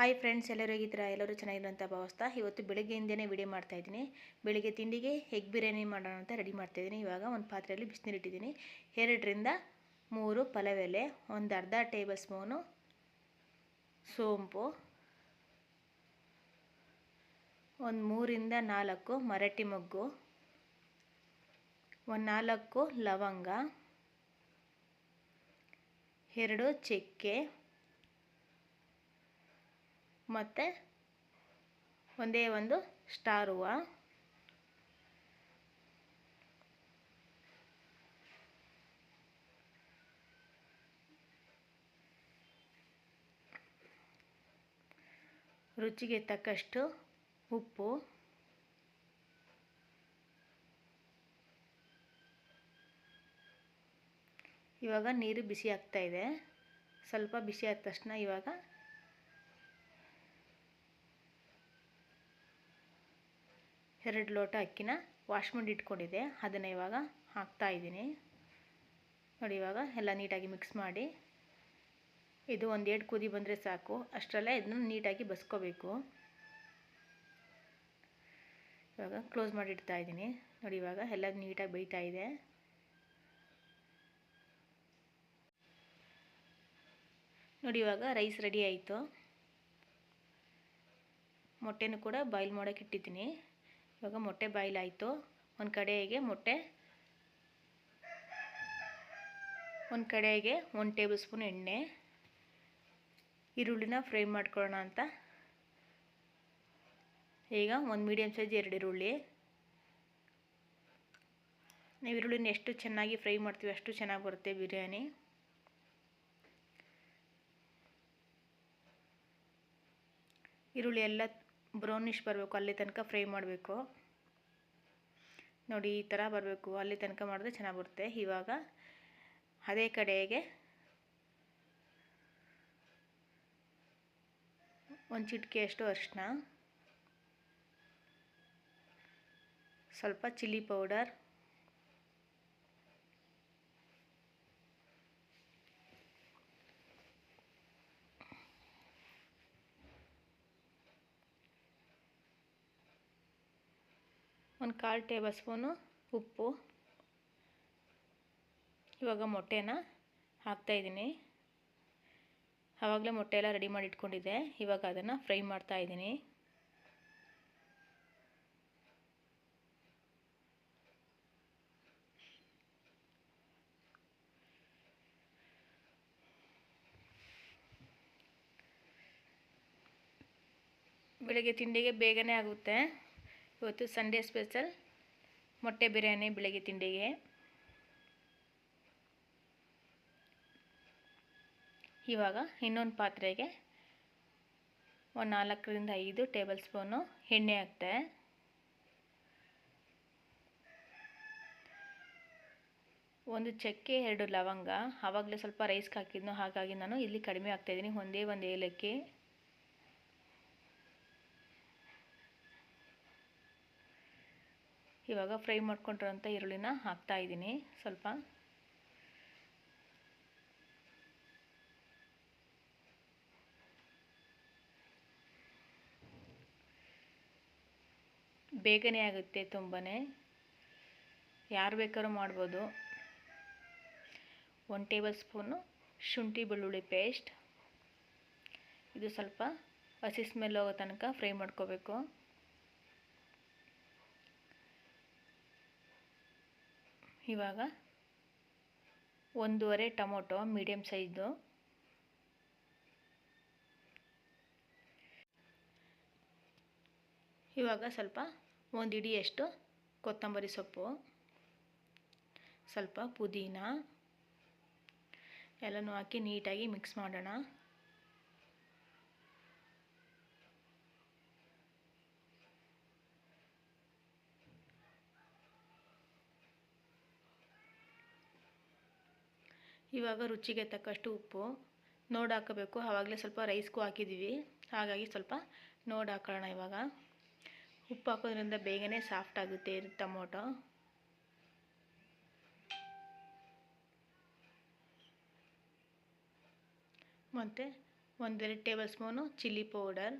Hi friends, ಎಲ್ಲರೂ ಹೇಗಿದ್ದೀರಾ? ಎಲ್ಲರೂ ಚೆನ್ನಾಗಿರೋಂಥ ಭಾವಿಸ್ತಾ ಇವತ್ತು ಬೆಳಗ್ಗೆಯಿಂದನೇ ವಿಡಿಯೋ ಮಾಡ್ತಾಯಿದ್ದೀನಿ ಬೆಳಿಗ್ಗೆ ತಿಂಡಿಗೆ ಎಗ್ ಬಿರಿಯಾನಿ ಮಾಡೋಣ ಅಂತ ರೆಡಿ ಮಾಡ್ತಾಯಿದ್ದೀನಿ ಇವಾಗ ಒಂದು ಪಾತ್ರೆಯಲ್ಲಿ ಬಿಸಿನೀರು ಇಟ್ಟಿದ್ದೀನಿ. ಎರಡರಿಂದ ಮೂರು ಪಲವೆಲೆ, ಒಂದು ಅರ್ಧ ಟೇಬಲ್ ಸ್ಪೂನು ಸೋಂಪು, ಒಂದು ಮೂರಿಂದ ನಾಲ್ಕು ಮರಟಿ ಮೊಗ್ಗು, ಒಂದು ನಾಲ್ಕು ಲವಂಗ, ಎರಡು ಚಕ್ಕೆ ಮತ್ತು ಒಂದೇ ಒಂದು ಸ್ಟಾರ್ ಹೂವು ರುಚಿಗೆ ತಕ್ಕಷ್ಟು ಉಪ್ಪು. ಇವಾಗ ನೀರು ಬಿಸಿ ಆಗ್ತಾ ಇದೆ. ಸ್ವಲ್ಪ ಬಿಸಿ ಆದ ತಕ್ಷಣ ಇವಾಗ ಎರಡು ಲೋಟ ಅಕ್ಕಿನ ವಾಶ್ ಮಾಡಿ ಇಟ್ಕೊಂಡಿದ್ದೆ. ಅದನ್ನು ಇವಾಗ ಹಾಕ್ತಾ ಇದ್ದೀನಿ. ನೋಡಿ ಇವಾಗ ಎಲ್ಲ ನೀಟಾಗಿ ಮಿಕ್ಸ್ ಮಾಡಿ. ಇದು ಒಂದು ಎರಡು ಕುದಿ ಬಂದರೆ ಸಾಕು. ಅಷ್ಟರಲ್ಲೇ ಇದನ್ನು ನೀಟಾಗಿ ಬಸ್ಕೋಬೇಕು. ಇವಾಗ ಕ್ಲೋಸ್ ಮಾಡಿ ಇಡ್ತಾ ಇದ್ದೀನಿ. ನೋಡಿ ಇವಾಗ ಎಲ್ಲ ನೀಟಾಗಿ ಬೇಯ್ತಾ ಇದೆ. ನೋಡಿ ಇವಾಗ ರೈಸ್ ರೆಡಿ ಆಯಿತು. ಮೊಟ್ಟೆನೂ ಕೂಡ ಬಾಯ್ಲ್ ಮಾಡೋಕೆ ಇಟ್ಟಿದ್ದೀನಿ. ಇವಾಗ ಮೊಟ್ಟೆ ಬಾಯ್ಲ್ ಆಯಿತು ಒಂದು ಕಡೆಗೆ ಮೊಟ್ಟೆ, ಒಂದು ಕಡೆಗೆ ಒಂದು ಟೇಬಲ್ ಸ್ಪೂನ್ ಎಣ್ಣೆ, ಈರುಳ್ಳಿನ ಫ್ರೈ ಮಾಡ್ಕೊಳ್ಳೋಣ ಅಂತ. ಈಗ ಒಂದು ಮೀಡಿಯಮ್ ಸೈಜ್ ಎರಡು ಈರುಳ್ಳಿ. ನಾವು ಈರುಳ್ಳಿನ ಎಷ್ಟು ಚೆನ್ನಾಗಿ ಫ್ರೈ ಮಾಡ್ತೀವಿ ಅಷ್ಟು ಚೆನ್ನಾಗಿ ಬರುತ್ತೆ ಬಿರಿಯಾನಿ. ಈರುಳ್ಳಿ ಎಲ್ಲ ಬ್ರೌನಿಷ್ ಬರಬೇಕು, ಅಲ್ಲಿ ತನಕ ಫ್ರೈ ಮಾಡಬೇಕು. ನೋಡಿ, ಈ ಥರ ಬರಬೇಕು. ಅಲ್ಲಿ ತನಕ ಮಾಡಿದ್ರೆ ಚೆನ್ನಾಗಿ ಬರುತ್ತೆ. ಇವಾಗ ಅದೇ ಕಡೆಗೆ ಒಂದು ಚಿಟಿಕೆಯಷ್ಟು ಅರಿಶಿನ ಸ್ವಲ್ಪ ಚಿಲ್ಲಿ ಪೌಡರ್ ಒಂದು ಕಾಲು ಟೇಬಲ್ ಸ್ಪೂನು ಉಪ್ಪು, ಇವಾಗ ಮೊಟ್ಟೆನ ಹಾಕ್ತಾಯಿದ್ದೀನಿ ಆವಾಗಲೇ ಮೊಟ್ಟೆ ಎಲ್ಲ ರೆಡಿ ಮಾಡಿ ಇಟ್ಕೊಂಡಿದ್ದೆ, ಇವಾಗ ಅದನ್ನು ಫ್ರೈ ಮಾಡ್ತಾ ಇದ್ದೀನಿ. ಬೆಳಗ್ಗೆ ತಿಂಡಿಗೆ ಬೇಗನೆ ಆಗುತ್ತೆ. ಇವತ್ತು ಸಂಡೇ ಸ್ಪೆಷಲ್ ಮೊಟ್ಟೆ ಬಿರಿಯಾನಿ ಬೆಳಗ್ಗೆ ತಿಂಡಿಗೆ. ಇವಾಗ ಇನ್ನೊಂದು ಪಾತ್ರೆಗೆ ಒಂದು ನಾಲ್ಕರಿಂದ ಐದು ಟೇಬಲ್ ಸ್ಪೂನು ಎಣ್ಣೆ ಹಾಕ್ತೆ. ಒಂದು ಚಕ್ಕೆ, ಎರಡು ಲವಂಗ ಆವಾಗಲೇ ಸ್ವಲ್ಪ ರೈಸ್ಗೆ ಹಾಕಿದ್ನು ಹಾಗಾಗಿ ನಾನು ಇಲ್ಲಿ ಕಡಿಮೆ ಹಾಕ್ತಾಯಿದ್ದೀನಿ ಒಂದೇ ಒಂದು ಏಲಕ್ಕಿ. ಇವಾಗ ಫ್ರೈ ಮಾಡ್ಕೊಂಡಿರೋಂಥ ಈರುಳ್ಳಿನ ಹಾಕ್ತಾ ಇದ್ದೀನಿ ಸ್ವಲ್ಪ. ಬೇಗನೆ ಆಗುತ್ತೆ ತುಂಬಾ ಯಾರು ಬೇಕಾದ್ರೂ ಮಾಡ್ಬೋದು. ಒನ್ ಟೇಬಲ್ ಸ್ಪೂನು ಶುಂಠಿ ಬೆಳ್ಳುಳ್ಳಿ ಪೇಸ್ಟ್. ಇದು ಸ್ವಲ್ಪ ಹಸಿ ಸ್ಮೆಲ್ ಹೋಗೋ ತನಕ ಫ್ರೈ ಮಾಡ್ಕೋಬೇಕು. ಇವಾಗ ಒಂದೂವರೆ ಟೊಮೊಟೊ ಮೀಡಿಯಮ್ ಸೈಜು ಇವಾಗ ಸ್ವಲ್ಪ ಒಂದು ಇಡಿಯಷ್ಟು ಕೊತ್ತಂಬರಿ ಸೊಪ್ಪು, ಸ್ವಲ್ಪ ಪುದೀನ, ಎಲ್ಲನೂ ಹಾಕಿ ನೀಟಾಗಿ ಮಿಕ್ಸ್ ಮಾಡೋಣ. ಇವಾಗ ರುಚಿಗೆ ತಕ್ಕಷ್ಟು ಉಪ್ಪು ನೋಡಿ ಹಾಕಬೇಕು. ಆವಾಗಲೇ ಸ್ವಲ್ಪ ರೈಸ್ಗೂ ಹಾಕಿದ್ದೀವಿ. ಹಾಗಾಗಿ ಸ್ವಲ್ಪ ನೋಡಿ ಹಾಕೋಣ ಇವಾಗ. ಉಪ್ಪು ಹಾಕೋದ್ರಿಂದ ಬೇಗನೆ ಸಾಫ್ಟ್ ಆಗುತ್ತೆ ಟೊಮೊಟೊ. ಮತ್ತು ಒಂದೆರಡು ಟೇಬಲ್ ಸ್ಪೂನು ಚಿಲ್ಲಿ ಪೌಡರ್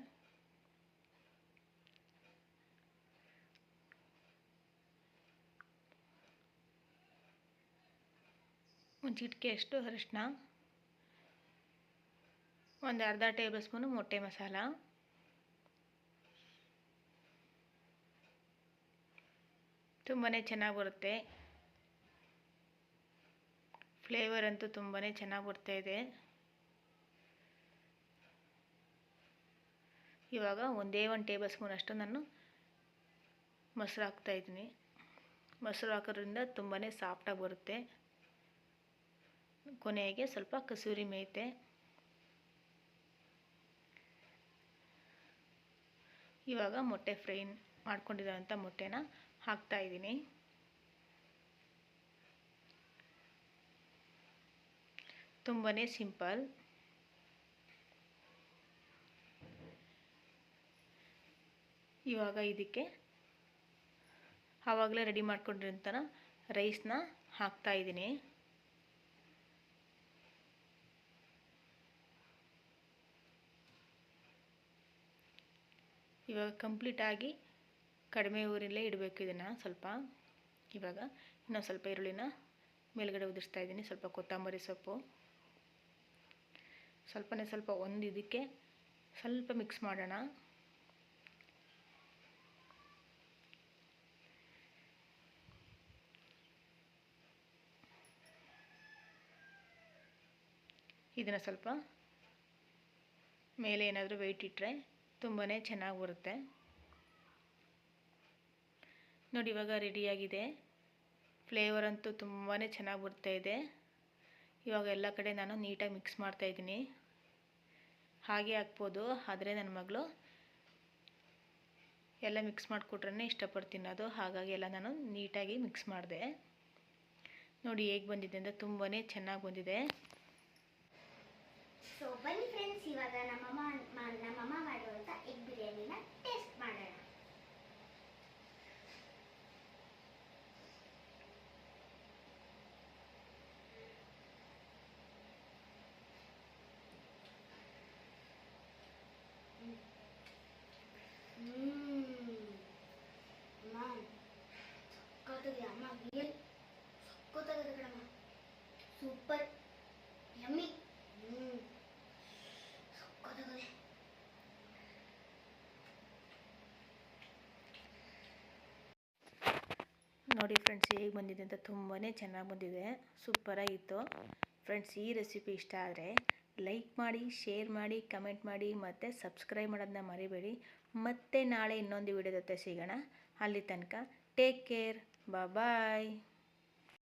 ಒಂದು ಚಿಟಿಕೆಯಷ್ಟು ಅರಿಶಿನ ಒಂದು ಅರ್ಧ ಟೇಬಲ್ ಸ್ಪೂನು ಮೊಟ್ಟೆ ಮಸಾಲ. ತುಂಬಾ ಚೆನ್ನಾಗಿ ಬರುತ್ತೆ. ಫ್ಲೇವರ್ ಅಂತೂ ತುಂಬಾ ಚೆನ್ನಾಗಿ ಬರ್ತಾ ಇದೆ. ಇವಾಗ ಒಂದೇ ಒಂದು ಟೇಬಲ್ ಸ್ಪೂನ್ ಅಷ್ಟು ನಾನು ಮೊಸರು ಹಾಕ್ತಾಯಿದ್ದೀನಿ ಮೊಸರು ಹಾಕೋದ್ರಿಂದ ತುಂಬಾ ಸಾಫ್ಟಾಗಿ ಬರುತ್ತೆ. ಕೊನೆಗೆ ಸ್ವಲ್ಪ ಕಸೂರಿ ಮೇತೆ. ಇವಾಗ ಮೊಟ್ಟೆ ಫ್ರೈ ಮಾಡ್ಕೊಂಡಿರೋಂಥ ಮೊಟ್ಟೆನ ಹಾಕ್ತಾ ಇದ್ದೀನಿ. ತುಂಬಾ ಸಿಂಪಲ್. ಇವಾಗ ಇದಕ್ಕೆ ಆವಾಗಲೇ ರೆಡಿ ಮಾಡ್ಕೊಂಡಿರೋಂಥ ರೈಸ್ನ ಹಾಕ್ತಾಯಿದ್ದೀನಿ ಇವಾಗ ಕಂಪ್ಲೀಟಾಗಿ ಕಡಿಮೆ ಊರಲ್ಲೇ ಇಡಬೇಕು ಇದನ್ನು ಸ್ವಲ್ಪ. ಇವಾಗ ಇನ್ನೊಂದು ಸ್ವಲ್ಪ ಈರುಳ್ಳಿನ ಮೇಲುಗಡೆ ಉದುರಿಸ್ತಾ ಇದ್ದೀನಿ, ಸ್ವಲ್ಪ ಕೊತ್ತಂಬರಿ ಸೊಪ್ಪು. ಸ್ವಲ್ಪನೇ ಸ್ವಲ್ಪ ಒಂದು ಇದಕ್ಕೆ ಸ್ವಲ್ಪ ಮಿಕ್ಸ್ ಮಾಡೋಣ. ಇದನ್ನು ಸ್ವಲ್ಪ ಮೇಲೆ ಏನಾದರೂ ವೆಯ್ಟ್ ಇಟ್ಟರೆ ತುಂಬಾ ಚೆನ್ನಾಗಿ ಬರುತ್ತೆ ನೋಡಿ, ಇವಾಗ ರೆಡಿಯಾಗಿದೆ ಫ್ಲೇವರ್ ಅಂತೂ ತುಂಬಾ ಚೆನ್ನಾಗಿ ಬರ್ತಾ ಇದೆ. ಇವಾಗ ಎಲ್ಲ ಕಡೆ ನಾನು ನೀಟಾಗಿ ಮಿಕ್ಸ್ ಮಾಡ್ತಾಯಿದ್ದೀನಿ ಹಾಗೆ ಹಾಕ್ಬೋದು, ಆದರೆ ನನ್ನ ಮಗಳು ಎಲ್ಲ ಮಿಕ್ಸ್ ಮಾಡಿಕೊಟ್ರೆ ಇಷ್ಟಪಡ್ತೀನಿ ಅದು. ಹಾಗಾಗಿ ಎಲ್ಲ ನಾನು ನೀಟಾಗಿ ಮಿಕ್ಸ್ ಮಾಡಿದೆ. ನೋಡಿ, ಹೇಗೆ ಬಂದಿದೆ ಅಂತ ತುಂಬಾ ಚೆನ್ನಾಗಿ ಬಂದಿದೆ. ಸೊ ಬನ್ನಿ ಫ್ರೆಂಡ್ಸ್ ಇವಾಗ ನಮ್ಮಮ್ಮ ನಮ್ಮಮ್ಮ ಮಾಡುವಂತ ಎಗ್ ಬಿರಿಯಾನಿನ ಟೇಸ್ಟ್ ಮಾಡೋಣ. ಸಕ್ಕತ್ತಾಗಿದೆ ಅಮ್ಮ, ರಿಯಲ್ ಸಕ್ಕತ್ತಾಗಿದೆ ಕಣಮ್ಮ. ಸೂಪರ್, ಯಮ್ಮಿ ಹ್ಮ್ ಸಕ್ಕತ್ತಾಗಿದೆ ನೋಡಿ ಫ್ರೆಂಡ್ಸ್ ಹೇಗೆ ಬಂದಿದೆ ಅಂತ ತುಂಬಾ ಚೆನ್ನಾಗಿ ಬಂದಿದೆ. ಸೂಪರಾಗಿತ್ತು ಫ್ರೆಂಡ್ಸ್ ಈ ರೆಸಿಪಿ ಇಷ್ಟ ಆದರೆ ಲೈಕ್ ಮಾಡಿ ಶೇರ್ ಮಾಡಿ ಕಮೆಂಟ್ ಮಾಡಿ, ಮತ್ತು ಸಬ್ಸ್ಕ್ರೈಬ್ ಮಾಡೋದನ್ನ ಮರಿಬೇಡಿ. ಮತ್ತೆ ನಾಳೆ ಇನ್ನೊಂದು ವಿಡಿಯೋ ಜೊತೆ ಸಿಗೋಣ. ಅಲ್ಲಿ ತನಕ ಟೇಕ್ ಕೇರ್ ಬಾಯ್